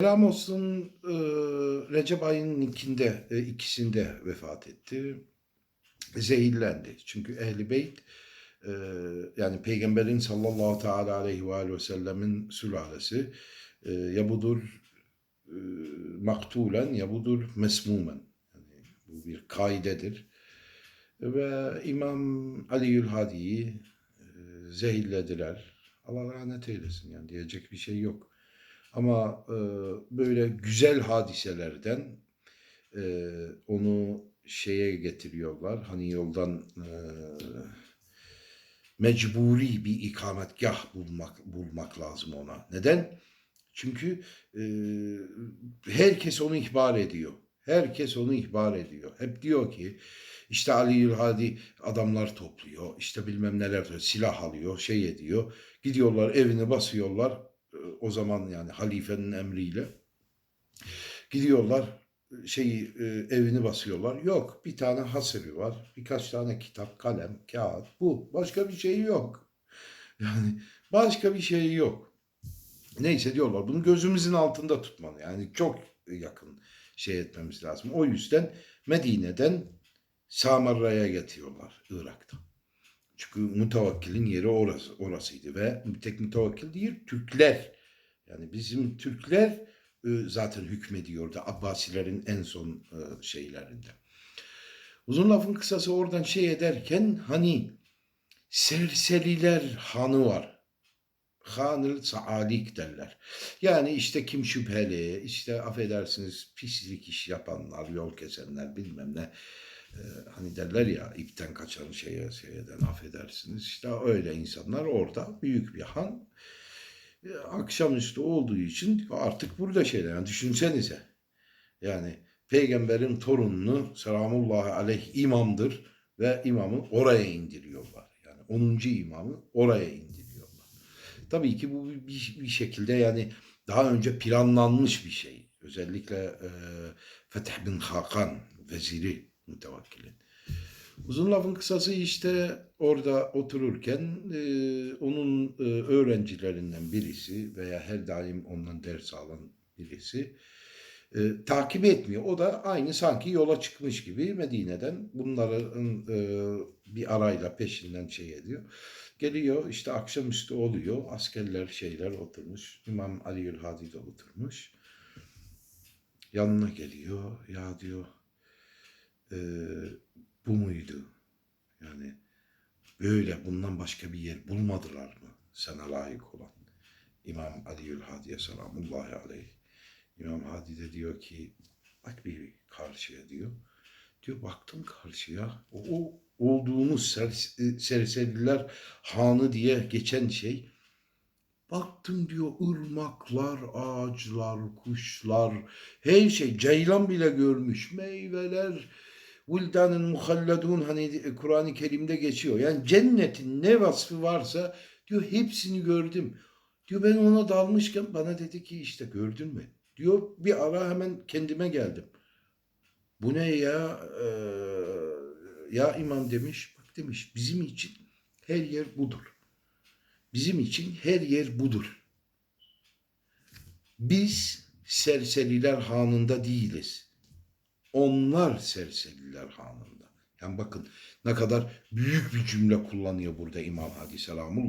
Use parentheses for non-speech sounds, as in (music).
Selam olsun e, Recep ayının ikinde, e, ikisinde vefat etti. Zehirlendi. Çünkü Ehl-i Beyt e, yani Peygamberin sallallahu teala aleyhi ve aleyhi ve sellemin sülalesi e, ya budur e, maktulen ya budur mesmumen. Yani bu bir kaidedir. Ve İmam Aliül Hadi'yi e, zehirlediler. Allah rahmet eylesin yani diyecek bir şey yok. Ama e, böyle güzel hadiselerden e, onu şeye getiriyorlar. Hani yoldan e, mecburi bir ikametgah bulmak bulmak lazım ona. Neden? Çünkü e, herkes onu ihbar ediyor. Herkes onu ihbar ediyor. Hep diyor ki işte Ali Hadi adamlar topluyor. işte bilmem neler silah alıyor, şey ediyor. Gidiyorlar evini basıyorlar. E, O zaman yani halifenin emriyle. Gidiyorlar şeyi e, evini basıyorlar. Yok bir tane hasırı var. Birkaç tane kitap, kalem, kağıt. Bu. Başka bir şey yok. (laughs) Yani başka bir şey yok. Neyse diyorlar bunu gözümüzün altında tutmalı. Yani çok yakın şey etmemiz lazım. O yüzden Medine'den Samarra'ya getiriyorlar Irak'ta. Çünkü mütevakkilin yeri orası, orasıydı ve tek mütevakkil değil Türkler. Yani bizim Türkler e, zaten hükmediyordu Abbasilerin en son e, şeylerinde. Uzun lafın kısası oradan şey ederken hani serseriler hanı var. Hanıl saalik derler. Yani işte kim şüpheli, işte affedersiniz pislik iş yapanlar, yol kesenler bilmem ne. Ee, hani derler ya ipten kaçan şeye şeyden affedersiniz. İşte öyle insanlar orada büyük bir han. Ee, akşamüstü olduğu için artık burada şeyler. Yani düşünsenize. Yani peygamberin torununu selamullahi aleyh imamdır ve imamı oraya indiriyorlar. Yani 10. imamı oraya indiriyorlar. Tabii ki bu bir, bir şekilde yani daha önce planlanmış bir şey. Özellikle e, Fetih bin Hakan veziri mütevakkilin. Uzun lafın kısası işte orada otururken e, onun e, öğrencilerinden birisi veya her daim ondan ders alan birisi e, takip etmiyor. O da aynı sanki yola çıkmış gibi Medine'den bunların e, bir arayla peşinden şey ediyor. Geliyor işte akşamüstü oluyor. Askerler şeyler oturmuş. İmam Ali Hadi de oturmuş. Yanına geliyor. Ya diyor e, bu muydu? Yani böyle bundan başka bir yer bulmadılar mı sana layık olan? İmam Ali Hadi'ye selamullahi aleyh. İmam Hadi de diyor ki bak bir karşıya diyor. Diyor baktım karşıya o, o olduğumuz ser, serseriler hanı diye geçen şey. Baktım diyor ırmaklar, ağaçlar, kuşlar, her şey. Ceylan bile görmüş. Meyveler, Vildanın muhalladun hani Kur'an-ı Kerim'de geçiyor. Yani cennetin ne vasfı varsa diyor hepsini gördüm. Diyor ben ona dalmışken bana dedi ki işte gördün mü? Diyor bir ara hemen kendime geldim. Bu ne ya? Ee, ya imam demiş. Bak demiş bizim için her yer budur. Bizim için her yer budur. Biz serseriler hanında değiliz. Onlar serseriler hanında. Yani bakın ne kadar büyük bir cümle kullanıyor burada İmam Hadi Selamullah.